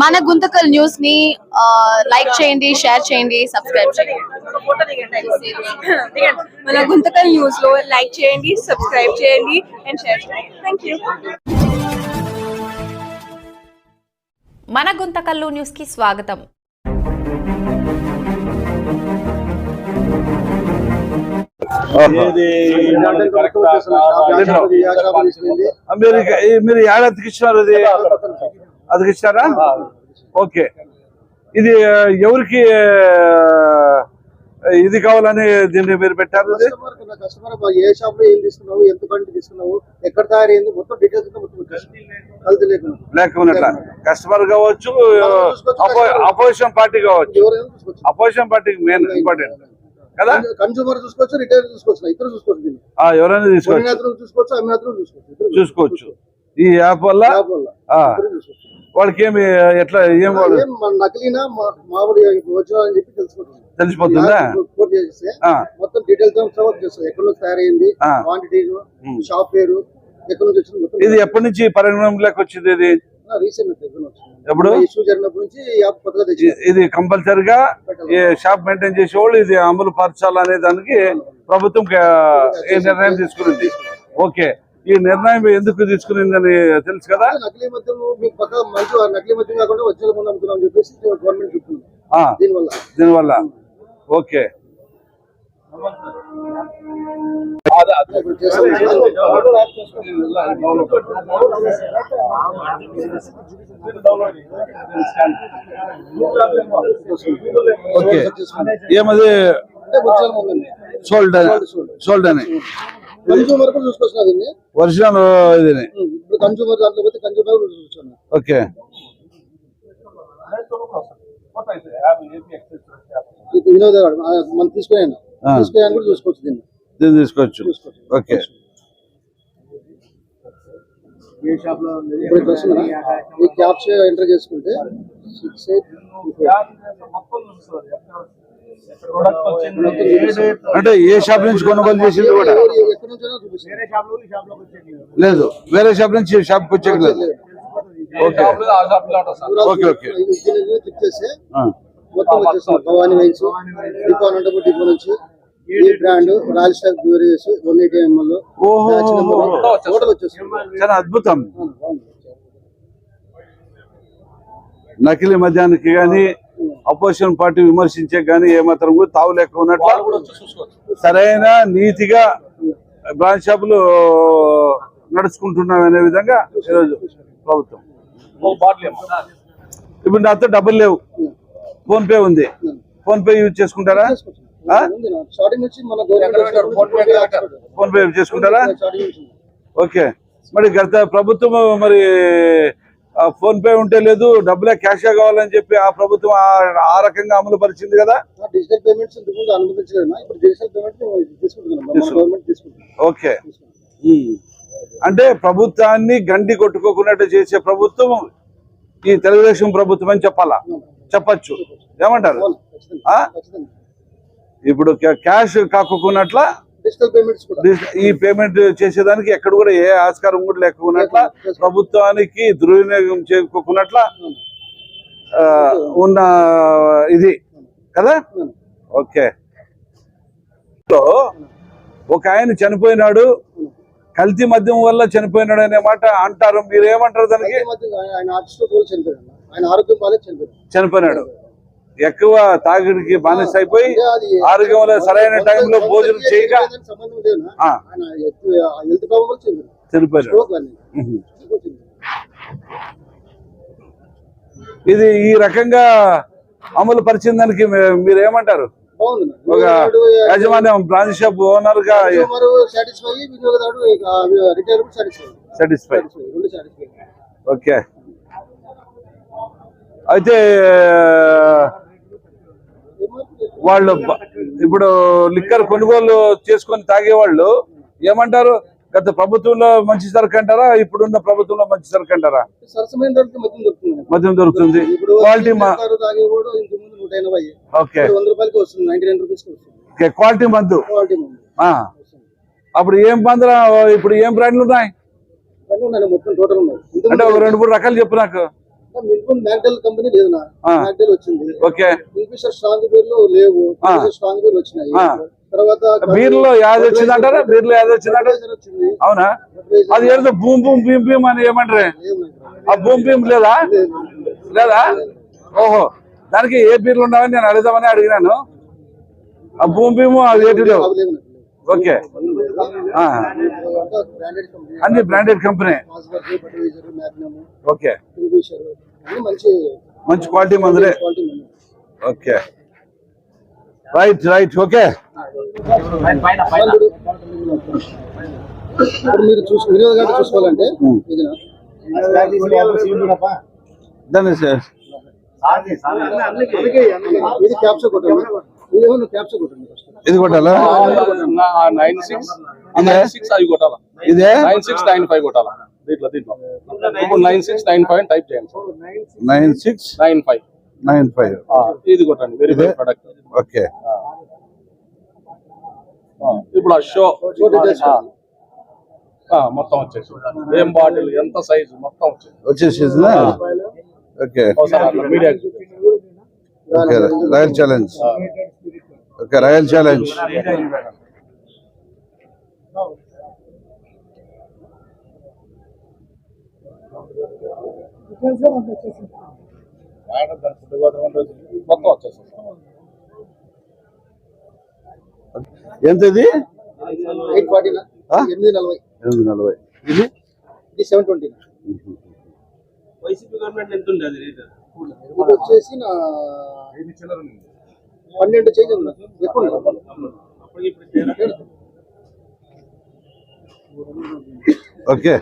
మన గుంతకల్ న్యూస్ని లైక్ చేయండి షేర్ చేయండి సబ్స్క్రైబ్ చేయండి మన గుంతకల్ న్యూస్లో లైక్ చేయండి సబ్స్క్రైబ్ చేయండి అండ్ షేర్ చేయండి థ్యాంక్ యూ మన గుంతకల్లు న్యూస్కి స్వాగతం మీరు ఇక- మీరు ఏడ అతికిచ్చినారు అది అతికిచ్చారా ఓకే. ఇది ఎవరికి ఇది కావాలని దీన్ని మీరు పెట్టారు కస్టమర్ ఏ షాప్లో ఏం తీసుకున్నావు ఎంత క్వాంటిటీ తీసుకున్నావు ఎక్కడ తయారైంది మొత్తం డీటెయిల్స్. కల్తీ లేకుండా. కస్టమర్ కావచ్చు అపోజిషన్ పార్టీ కావచ్చు. అపోజిషన్ పార్టీకి మెయిన్ ఇంపార్టెంట్ కదా? కన్సూమర్ చూసుకోవచ్చు రిటైల్ చూసుకోవచ్చు ఇద్దరు చూసుకోవచ్చు ఎవరైనా తీసుకోవచ్చు చూసుకోవచ్చు చూసుకోవచ్చు. చూసుకోవచ్చు ఈ యాప్ వల్ల? వాళ్ళకి ఏమి ఎట్లా ఏం నకిలీనా మామూలు అని చెప్పి తెలిసిపోతుందా. మొత్తం డీటెయిల్స్తో చేస్తాం ఎక్కడ నుంచి తయారైంది. క్వాంటిటీ షాప్ పేరు ఎక్కడ నుంచి వచ్చింది ఇది ఎప్పటి నుంచి పరిగణలోకి వచ్చింది ఇది? రీసెంట్ ఎప్పుడు? ఇష్యూ జరిగినప్పటి నుంచి ఇది కంపల్సరిగా షాప్ మెయింటైన్ చేసేవాళ్ళు ఇది అమలు పరచాలనే దానికి ప్రభుత్వం నిర్ణయం తీసుకునింది ఓకే. ఈ నిర్ణయం ఎందుకు తీసుకునిందని తెలుసు కదా? దీనివల్ల. ఓకే. ఓకే. ఏమది. సోల్డ్ సోల్డ్ అని. కన్జ్యూమర్ కూడా చూసుకొచ్చిన దీన్ని? ఒరిజినల్ ఇది ఇప్పుడు కన్జ్యూమర్ దాంట్లో పోతే కన్జ్యూమర్ కూడా చూసుకొచ్చాను. ఓకే. మనం తీసుకునే ఆ. తీసుకునే కూడా చూసుకోవచ్చు దీన్ని. దీన్ని తీసుకోవచ్చు ఓకే. ఈ క్యాప్స్ ఎంటర్ చేసుకుంటే సిక్స్ ఎయిట్ అంటే ఏ షాప్ నుంచి కొనుగోలు చేసింది కూడా? లేదు వేరే షాప్ నుంచి షాప్కి వచ్చేది లేదు ఓకే. Okay okay. దీన్ని క్లిక్ చేస్తే ఆ. మొత్తం వచ్చేస్తుంది Bhavani wines depot Anantapur depot నుంచి ఈ బ్రాండ్ రాయల్ స్టాక్ బ్యూరీస్ వన్ ఎయిటీ ఎంఎల్ ఓహో. టోటల్ వచ్చేస్తుంది. చాలా అద్భుతం. నకిలీ మద్యానికి గాని అపోజిషన్ పార్టీ విమర్శించే గాని ఏమాత్రం కూడా తావు లేక ఉన్నట్లు సరైన నీతిగా బ్రాంచ్ షాపులు నడుచుకుంటున్నాం అనే విధంగా ఈరోజు ప్రభుత్వం. ఇప్పుడు నాతో డబ్బులు లేవు. ఫోన్ పే ఉంది. ఫోన్ పే యూజ్ చేసుకుంటారా? ఫోన్ పే చేసుకుంటారా. ఓకే. మరి గత ప్రభుత్వం మరి ఫోన్ పే ఉంటే లేదు డబ్బులే క్యాష్ కావాలని చెప్పి ఆ ప్రభుత్వం ఆ- రకంగా అమలు పరిచింది కదా? Digital payments digital payment okay. అంటే ప్రభుత్వాన్ని గండి కొట్టుకోకున్నట్టు చేసే ప్రభుత్వం ఈ తెలుగుదేశం ప్రభుత్వం అని చెప్పాలా? చెప్పచ్చు. ఏమంటారు? ఇప్పుడు క్యా- క్యాష్ కాకున్నట్ల డిజిటల్ పేమెంట్స్ ఈ పేమెంట్ చేసేదానికి ఎక్కడ కూడా ఏ ఆస్కారం కూడా లేకున్నట్ల ప్రభుత్వానికి దుర్వినియోగం చేసుకోకున్నట్ల ఉన్న ఇది. కదా? ఓకే. ఒక ఆయన చనిపోయినాడు కల్తీ మద్యం వల్ల చనిపోయినాడు అనే మాట అంటారు. మీరు ఏమంటారు దానికి చనిపోయినాడు. ఎక్కువ తాగిడికి బానిస అయిపోయి ఆరోగ్యంలో సరైన టైంలో భోజనం చేయక. చనిపోయింది. ఇది ఈ రకంగా అమలు పరిచిన దానికి మీరు ఏమంటారు ఒక యాజమాన్యం బ్రాంచ్ షాప్ ఓనర్గా సాటిస్ఫై ఓకే. అయితే వాళ్ళు ఇప్పుడు లిక్కర్ కొనుగోలు చేసుకొని తాగేవాళ్ళు ఏమంటారు? గత ప్రభుత్వంలో మంచి సరుకు అంటారా? ఇప్పుడున్న ప్రభుత్వంలో మంచి సరుకు అంటారా? మద్యం దొరుకుతుంది. Quality okay. క్వాలిటీ మందు. అప్పుడు ఏం మందులు ఇప్పుడు ఏం బ్రాండ్లు ఉన్నాయి? అంటే ఒక రెండు మూడు రకాలు చెప్పు నాకు. మ్యాక్డెల్ కంపెనీ లేదు. మ్యాక్డెల్ వచ్చింది. ఓకే. కింగ్ఫిషర్ స్ట్రాంగ్ బీర్లు లేవు. స్ట్రాంగ్ బీర్లు వచ్చినాయి. తర్వాత బీర్లో యాది వచ్చిందంటారా? బీర్లో యాది వచ్చిందంట వచ్చింది. అవునా? అది ఏదో భూమ్ భూమ్ భీమ్ భీమ్ అని ఏమంటారే? ఆ భూమ్ భీమ్ లేదా? లేదా ఓహో. దానికి ఏ బీర్లు ఉన్నావని నేను అడుగుదామని అడిగినాను. ఆ భూమ్ భీమ్ అది ఏంటి లేవు. ఓకే. అన్ని బ్రాండెడ్ కంపెనీ ఓకే. మంచి క్వాలిటీ మందులే. ఓకే. Right right okay. మీరు చూసి చూసుకోవాలంటే. దాన్ని సార్ ఇది క్యాప్చర్ కొట్టండి. ఇది ఏమన్నా క్యాప్చర్ కొట్టండి ఫస్ట్ ఇది కొట్టాలా? నైన్ సిక్స్ సిక్స్ అవి కొట్టాలా? ఇదే? నైన్ సిక్స్ నైన్ ఫైవ్ కొట్టాలా? దీంట్లో దీంట్లో. ఇప్పుడు nine six nine five type చేయండి. Nine six nine five nine five ఇది కొట్టండి. వెరీ? గుడ్ ప్రొడక్ట్ ఓకే ఇప్పుడు ఆ షో మొత్తం వచ్చేసి. ఏం బాటిల్ ఎంత సైజు మొత్తం వచ్చేసి. Okay media challenge okay royal challenge ఎంత ఇది? ఎనిమిది నలభై. ఎనిమిది నలభై. ఇది? ఇది సెవెన్ ట్వంటీ వైసీపీ గవర్నమెంట్ ఎంత ఉంది అది రేట్? ఇది వచ్చేసి నా పన్నెండు చేంజ్ ఉంది ఎక్కువ ఉంది. ఓకే